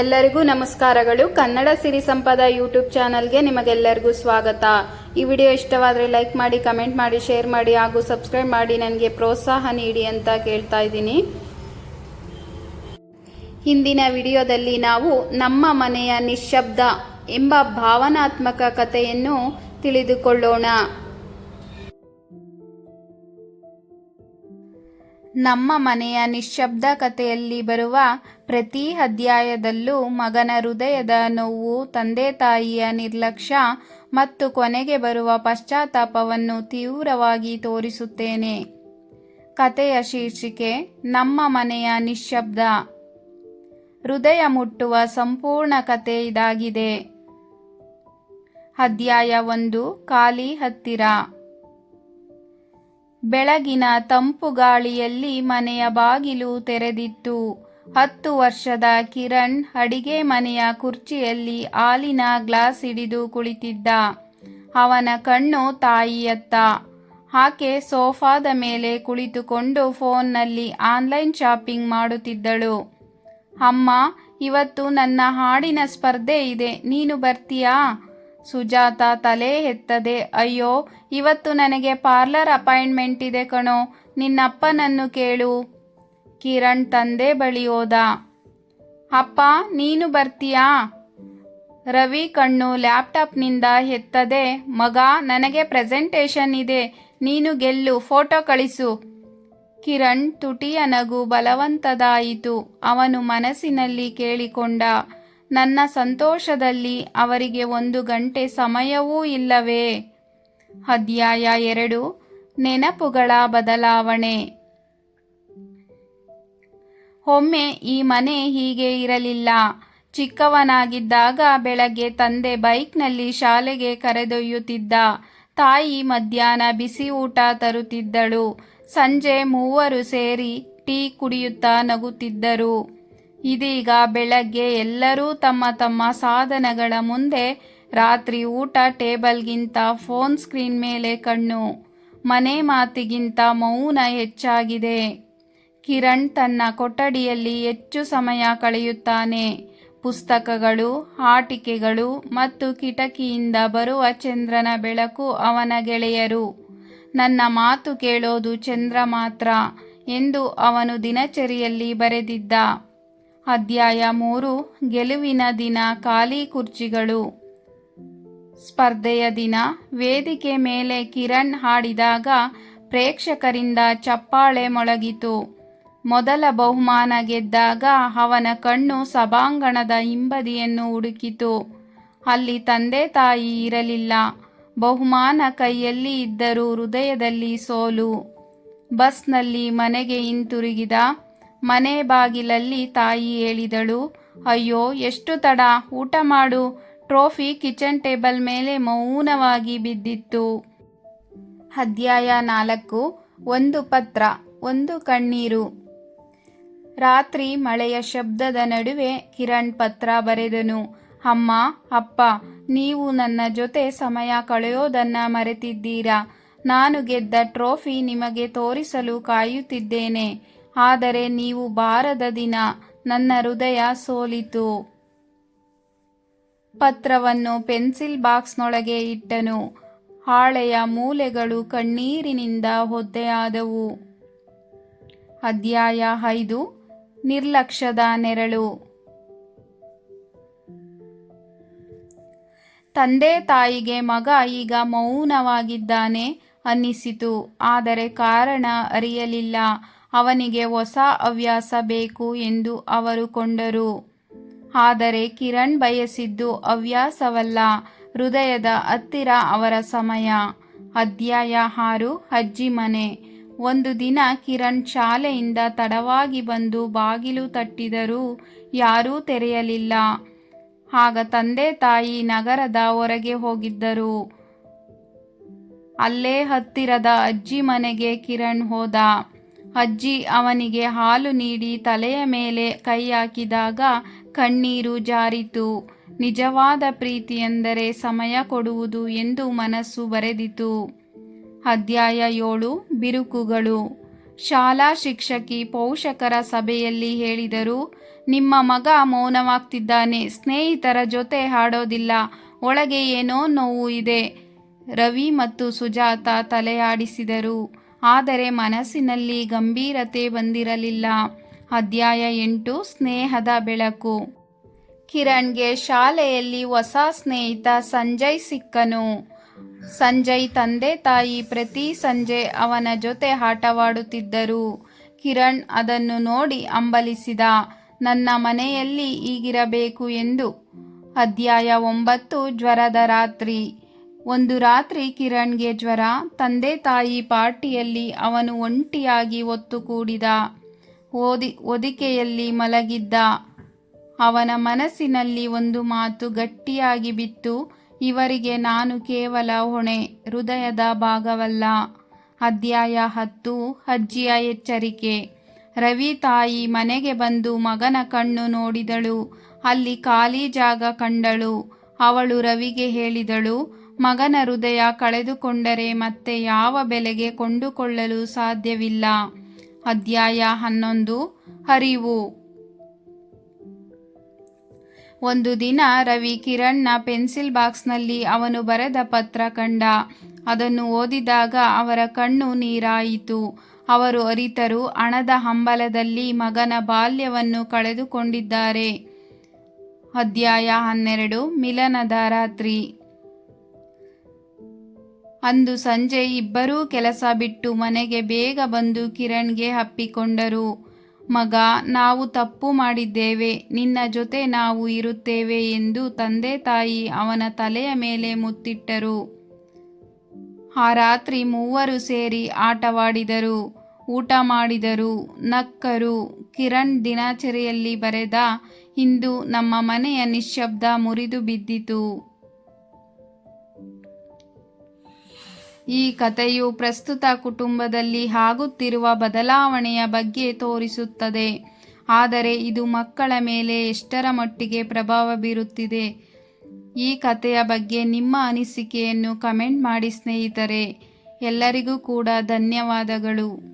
ಎಲ್ಲರಿಗೂ ನಮಸ್ಕಾರಗಳು. ಕನ್ನಡ ಸಿರಿ ಸಂಪದ ಯೂಟ್ಯೂಬ್ ಚಾನಲ್ಗೆ ನಿಮಗೆಲ್ಲರಿಗೂ ಸ್ವಾಗತ. ಈ ವಿಡಿಯೋ ಇಷ್ಟವಾದರೆ ಲೈಕ್ ಮಾಡಿ, ಕಮೆಂಟ್ ಮಾಡಿ, ಶೇರ್ ಮಾಡಿ ಹಾಗೂ ಸಬ್ಸ್ಕ್ರೈಬ್ ಮಾಡಿ ನನಗೆ ಪ್ರೋತ್ಸಾಹ ನೀಡಿ ಅಂತ ಕೇಳ್ತಾ ಇದ್ದೀನಿ. ಹಿಂದಿನ ವಿಡಿಯೋದಲ್ಲಿ ನಾವು ನಮ್ಮ ಮನೆಯ ನಿಶ್ಶಬ್ದ ಎಂಬ ಭಾವನಾತ್ಮಕ ಕಥೆಯನ್ನು ತಿಳಿದುಕೊಳ್ಳೋಣ. ನಮ್ಮ ಮನೆಯ ನಿಶ್ಶಬ್ದ ಕಥೆಯಲ್ಲಿ ಬರುವ ಪ್ರತಿ ಅಧ್ಯಾಯದಲ್ಲೂ ಮಗನ ಹೃದಯದ ನೋವು, ತಂದೆ ತಾಯಿಯ ನಿರ್ಲಕ್ಷ್ಯ ಮತ್ತು ಕೊನೆಗೆ ಬರುವ ಪಶ್ಚಾತ್ತಾಪವನ್ನು ತೀವ್ರವಾಗಿ ತೋರಿಸುತ್ತೇನೆ. ಕಥೆಯ ಶೀರ್ಷಿಕೆ, ನಮ್ಮ ಮನೆಯ ನಿಶ್ಶಬ್ದ. ಹೃದಯ ಮುಟ್ಟುವ ಸಂಪೂರ್ಣ ಕತೆ ಇದಾಗಿದೆ. ಅಧ್ಯಾಯ ಒಂದು, ಖಾಲಿ ಹತ್ತಿರ. ಬೆಳಗಿನ ತಂಪು ಗಾಳಿಯಲ್ಲಿ ಮನೆಯ ಬಾಗಿಲು ತೆರೆದಿತ್ತು. ಹತ್ತು ವರ್ಷದ ಕಿರಣ್ ಅಡಿಗೆ ಮನೆಯ ಕುರ್ಚಿಯಲ್ಲಿ ಹಾಲಿನ ಗ್ಲಾಸ್ ಹಿಡಿದು ಕುಳಿತಿದ್ದ. ಅವನ ಕಣ್ಣು ತಾಯಿಯತ್ತ. ಆಕೆ ಸೋಫಾದ ಮೇಲೆ ಕುಳಿತುಕೊಂಡು ಫೋನ್ನಲ್ಲಿ ಆನ್ಲೈನ್ ಶಾಪಿಂಗ್ ಮಾಡುತ್ತಿದ್ದಳು. ಅಮ್ಮ, ಇವತ್ತು ನನ್ನ ಹಾಡಿನ ಸ್ಪರ್ಧೆ ಇದೆ. ನೀನು ಬರ್ತೀಯಾ? ಸುಜಾತ ತಲೆ ಎತ್ತದೆ ಅಯ್ಯೋ, ಇವತ್ತು ನನಗೆ ಪಾರ್ಲರ್ ಅಪಾಯಿಂಟ್ಮೆಂಟ್ ಇದೆ ಕಣೋ, ನಿನ್ನಪ್ಪನನ್ನು ಕೇಳು. ಕಿರಣ್ ತಂದೆ ಬಳಿ ಹೋದ. ಅಪ್ಪ, ನೀನು ಬರ್ತೀಯಾ? ರವಿ ಕಣ್ಣು ಲ್ಯಾಪ್ಟಾಪ್ನಿಂದ ಎತ್ತದೆ ಮಗ, ನನಗೆ ಪ್ರೆಸೆಂಟೇಷನ್ ಇದೆ, ನೀನು ಗೆಲ್ಲು, ಫೋಟೋ ಕಳಿಸು. ಕಿರಣ್ ತುಟಿಯ ನಗು ಬಲವಂತದಾಯಿತು, ಅವನು ಮನಸ್ಸಿನಲ್ಲಿ ಕೇಳಿಕೊಂಡ. ನನ್ನ ಸಂತೋಷದಲ್ಲಿ ಅವರಿಗೆ ಒಂದು ಗಂಟೆ ಸಮಯವೂ ಇಲ್ಲವೇ? ಅಧ್ಯಾಯ ಎರಡು, ನೆನಪುಗಳ ಬದಲಾವಣೆ. ಒಮ್ಮೆ ಈ ಮನೆ ಹೀಗೆ ಇರಲಿಲ್ಲ. ಚಿಕ್ಕವನಾಗಿದ್ದಾಗ ಬೆಳಗ್ಗೆ ತಂದೆ ಬೈಕ್ನಲ್ಲಿ ಶಾಲೆಗೆ ಕರೆದೊಯ್ಯುತ್ತಿದ್ದ ತಾಯಿ ಮಧ್ಯಾಹ್ನ ಬಿಸಿ ಊಟ ತರುತ್ತಿದ್ದಳು. ಸಂಜೆ ಮೂವರು ಸೇರಿ ಟೀ ಕುಡಿಯುತ್ತಾ ನಗುತ್ತಿದ್ದರು. ಇದೀಗ ಬೆಳಗ್ಗೆ ಎಲ್ಲರೂ ತಮ್ಮ ತಮ್ಮ ಸಾಧನಗಳ ಮುಂದೆ ರಾತ್ರಿ ಊಟ ಟೇಬಲ್ಗಿಂತ ಫೋನ್ ಸ್ಕ್ರೀನ್ ಮೇಲೆ ಕಣ್ಣು, ಮನೆ ಮಾತಿಗಿಂತ ಮೌನ ಹೆಚ್ಚಾಗಿದೆ. ಕಿರಣ್ ತನ್ನ ಕೊಠಡಿಯಲ್ಲಿ ಹೆಚ್ಚು ಸಮಯ ಕಳೆಯುತ್ತಾನೆ. ಪುಸ್ತಕಗಳು, ಆಟಿಕೆಗಳು ಮತ್ತು ಕಿಟಕಿಯಿಂದ ಬರುವ ಚಂದ್ರನ ಬೆಳಕು ಅವನ ಗೆಳೆಯರು. ನನ್ನ ಮಾತು ಕೇಳೋದು ಚಂದ್ರ ಮಾತ್ರ ಎಂದು ಅವನು ದಿನಚರಿಯಲ್ಲಿ ಬರೆದಿದ್ದ. ಅಧ್ಯಾಯ ಮೂರು, ಗೆಲುವಿನ ದಿನ ಖಾಲಿ ಕುರ್ಚಿಗಳು. ಸ್ಪರ್ಧೆಯ ದಿನ, ವೇದಿಕೆ ಮೇಲೆ ಕಿರಣ್ ಹಾಡಿದಾಗ ಪ್ರೇಕ್ಷಕರಿಂದ ಚಪ್ಪಾಳೆ ಮೊಳಗಿತು. ಮೊದಲ ಬಹುಮಾನ ಗೆದ್ದಾಗ ಅವನ ಕಣ್ಣು ಸಭಾಂಗಣದ ಹಿಂಬದಿಯನ್ನು ಹುಡುಕಿತು. ಅಲ್ಲಿ ತಂದೆ ತಾಯಿ ಇರಲಿಲ್ಲ. ಬಹುಮಾನ ಕೈಯಲ್ಲಿ ಇದ್ದರೂ ಹೃದಯದಲ್ಲಿ ಸೋಲು. ಬಸ್ನಲ್ಲಿ ಮನೆಗೆ ಹಿಂತಿರುಗಿದ ಮನೆ ಬಾಗಿಲಲ್ಲಿ ತಾಯಿ ಹೇಳಿದಳು, ಅಯ್ಯೋ, ಎಷ್ಟು ತಡ, ಊಟ ಮಾಡು. ಟ್ರೋಫಿ ಕಿಚನ್ ಟೇಬಲ್ ಮೇಲೆ ಮೌನವಾಗಿ ಬಿದ್ದಿತ್ತು. ಅಧ್ಯಾಯ ನಾಲ್ಕು, ಒಂದು ಪತ್ರ, ಒಂದು ಕಣ್ಣೀರು. ರಾತ್ರಿ ಮಳೆಯ ಶಬ್ದದ ನಡುವೆ ಕಿರಣ್ ಪತ್ರ ಬರೆದನು, ಅಮ್ಮ, ಅಪ್ಪ, ನೀವು ನನ್ನ ಜೊತೆ ಸಮಯ ಕಳೆಯೋದನ್ನ ಮರೆತಿದ್ದೀರಾ? ನಾನು ಗೆದ್ದ ಟ್ರೋಫಿ ನಿಮಗೆ ತೋರಿಸಲು ಕಾಯುತ್ತಿದ್ದೇನೆ. ಆದರೆ ನೀವು ಬಾರದ ದಿನ ನನ್ನ ಹೃದಯ ಸೋಲಿತು. ಪತ್ರವನ್ನು ಪೆನ್ಸಿಲ್ ಬಾಕ್ಸ್ನೊಳಗೆ ಇಟ್ಟನು. ಹಾಳೆಯ ಮೂಲೆಗಳು ಕಣ್ಣೀರಿನಿಂದ ಒದ್ದೆಯಾದವು ಅಧ್ಯಾಯ ಐದು, ನಿರ್ಲಕ್ಷ್ಯದ ನೆರಳು. ತಂದೆ ತಾಯಿಗೆ ಮಗ ಈಗ ಮೌನವಾಗಿದ್ದಾನೆ ಅನ್ನಿಸಿತು, ಆದರೆ ಕಾರಣ ಅರಿಯಲಿಲ್ಲ. ಅವನಿಗೆ ಹೊಸ ಹವ್ಯಾಸ ಬೇಕು ಎಂದು ಅವರು ಕೊಂಡರು. ಆದರೆ ಕಿರಣ್ ಬಯಸಿದ್ದು ಹವ್ಯಾಸವಲ್ಲ, ಹೃದಯದ ಹತ್ತಿರ ಅವರ ಸಮಯ. ಅಧ್ಯಾಯ ಆರು, ಅಜ್ಜಿ ಮನೆ. ಒಂದು ದಿನ ಕಿರಣ್ ಶಾಲೆಯಿಂದ ತಡವಾಗಿ ಬಂದು ಬಾಗಿಲು ತಟ್ಟಿದರೂ ಯಾರೂ ತೆರೆಯಲಿಲ್ಲ. ಆಗ ತಂದೆ ತಾಯಿ ನಗರದ ಹೊರಗೆ ಹೋಗಿದ್ದರು. ಅಲ್ಲೇ ಹತ್ತಿರದ ಅಜ್ಜಿ ಮನೆಗೆ ಕಿರಣ್ ಹೋದ. ಅಜ್ಜಿ ಅವನಿಗೆ ಹಾಲು ನೀಡಿ ತಲೆಯ ಮೇಲೆ ಕೈ ಹಾಕಿದಾಗ ಕಣ್ಣೀರು ಜಾರಿತು. ನಿಜವಾದ ಪ್ರೀತಿ ಎಂದರೆ ಸಮಯ ಕೊಡುವುದು ಎಂದು ಮನಸ್ಸು ಬರೆದಿತು. ಅಧ್ಯಾಯ ಏಳು, ಬಿರುಕುಗಳು. ಶಾಲಾ ಶಿಕ್ಷಕಿ ಪೋಷಕರ ಸಭೆಯಲ್ಲಿ ಹೇಳಿದರು, ನಿಮ್ಮ ಮಗ ಮೌನವಾಗ್ತಿದ್ದಾನೆ, ಸ್ನೇಹಿತರ ಜೊತೆ ಹಾಡೋದಿಲ್ಲ, ಒಳಗೆ ಏನೋ ನೋವು ಇದೆ, ರವಿ ಮತ್ತು ಸುಜಾತ ತಲೆಯಾಡಿಸಿದರು. ಆದರೆ ಮನಸ್ಸಿನಲ್ಲಿ ಗಂಭೀರತೆ ಬಂದಿರಲಿಲ್ಲ. ಅಧ್ಯಾಯ ಎಂಟು, ಸ್ನೇಹದ ಬೆಳಕು. ಕಿರಣ್ಗೆ ಶಾಲೆಯಲ್ಲಿ ಹೊಸ ಸ್ನೇಹಿತ ಸಂಜಯ್ ಸಿಕ್ಕನು. ಸಂಜಯ್ ತಂದೆ ತಾಯಿ ಪ್ರತಿ ಸಂಜೆ ಅವನ ಜೊತೆ ಆಟವಾಡುತ್ತಿದ್ದರು. ಕಿರಣ್ ಅದನ್ನು ನೋಡಿ ಅಂಬಲಿಸಿದ, ನನ್ನ ಮನೆಯಲ್ಲಿ ಹೀಗಿರಬೇಕು ಎಂದು. ಅಧ್ಯಾಯ ಒಂಬತ್ತು, ಜ್ವರದ ರಾತ್ರಿ. ಒಂದು ರಾತ್ರಿ ಕಿರಣ್ಗೆ ಜ್ವರ, ತಂದೆ ತಾಯಿ ಪಾರ್ಟಿಯಲ್ಲಿ ಅವನು ಒಂಟಿಯಾಗಿ ಒತ್ತು ಕೂಡಿದ ಓದಿ ಒದಿಕೆಯಲ್ಲಿ ಮಲಗಿದ್ದ. ಅವನ ಮನಸ್ಸಿನಲ್ಲಿ ಒಂದು ಮಾತು ಗಟ್ಟಿಯಾಗಿ ಬಿತ್ತು. ಇವರಿಗೆ ನಾನು ಕೇವಲ ಹೊಣೆ, ಹೃದಯದ ಭಾಗವಲ್ಲ. ಅಧ್ಯಾಯ ಹತ್ತು, ಅಜ್ಜಿಯ ಎಚ್ಚರಿಕೆ. ರವಿ ತಾಯಿ ಮನೆಗೆ ಬಂದು ಮಗನ ಕಣ್ಣು ನೋಡಿದಳು. ಅಲ್ಲಿ ಖಾಲಿ ಜಾಗ ಕಂಡಳು. ಅವಳು ರವಿಗೆ ಹೇಳಿದಳು ಮಗನ ಹೃದಯ ಕಳೆದುಕೊಂಡರೆ ಮತ್ತೆ ಯಾವ ಬೆಲೆಗೆ ಕೊಂಡುಕೊಳ್ಳಲು ಸಾಧ್ಯವಿಲ್ಲ. ಅಧ್ಯಾಯ ಹನ್ನೊಂದು, ಹರಿವು. ಒಂದು ದಿನ ರವಿ ಕಿರಣ್ನ ಪೆನ್ಸಿಲ್ ಬಾಕ್ಸ್ನಲ್ಲಿ ಅವನು ಬರೆದ ಪತ್ರ ಕಂಡ. ಅದನ್ನು ಓದಿದಾಗ ಅವರ ಕಣ್ಣು ನೀರಾಯಿತು. ಅವರು ಅರಿತರು, ಹಣದ ಹಂಬಲದಲ್ಲಿ ಮಗನ ಬಾಲ್ಯವನ್ನು ಕಳೆದುಕೊಂಡಿದ್ದಾರೆ. ಅಧ್ಯಾಯ ಹನ್ನೆರಡು, ಮಿಲನದ ರಾತ್ರಿ. ಅಂದು ಸಂಜೆ ಇಬ್ಬರೂ ಕೆಲಸ ಬಿಟ್ಟು ಮನೆಗೆ ಬೇಗ ಬಂದು ಕಿರಣ್ಗೆ ಅಪ್ಪಿಕೊಂಡರು. ಮಗ, ನಾವು ತಪ್ಪು ಮಾಡಿದ್ದೇವೆ. ನಿನ್ನ ಜೊತೆ ನಾವು ಇರುತ್ತೇವೆ ಎಂದು ತಂದೆ ತಾಯಿ ಅವನ ತಲೆಯ ಮೇಲೆ ಮುತ್ತಿಟ್ಟರು. ಆ ರಾತ್ರಿ ಮೂವರು ಸೇರಿ ಆಟವಾಡಿದರು, ಊಟ ಮಾಡಿದರು, ನಕ್ಕರು. ಕಿರಣ್ ದಿನಾಚರಿಯಲ್ಲಿ ಬರೆದ, ಇಂದು ನಮ್ಮ ಮನೆಯ ನಿಶ್ಶಬ್ದ ಮುರಿದು ಬಿದ್ದಿತು. ಈ ಕಥೆಯು ಪ್ರಸ್ತುತ ಕುಟುಂಬದಲ್ಲಿ ಆಗುತ್ತಿರುವ ಬದಲಾವಣೆಯ ಬಗ್ಗೆ ತೋರಿಸುತ್ತದೆ. ಆದರೆ ಇದು ಮಕ್ಕಳ ಮೇಲೆ ಎಷ್ಟರ ಮಟ್ಟಿಗೆ ಪ್ರಭಾವ ಬೀರುತ್ತಿದೆ? ಈ ಕಥೆಯ ಬಗ್ಗೆ ನಿಮ್ಮ ಅನಿಸಿಕೆಯನ್ನು ಕಮೆಂಟ್ ಮಾಡಿ ಸ್ನೇಹಿತರೆ. ಎಲ್ಲರಿಗೂ ಕೂಡ ಧನ್ಯವಾದಗಳು.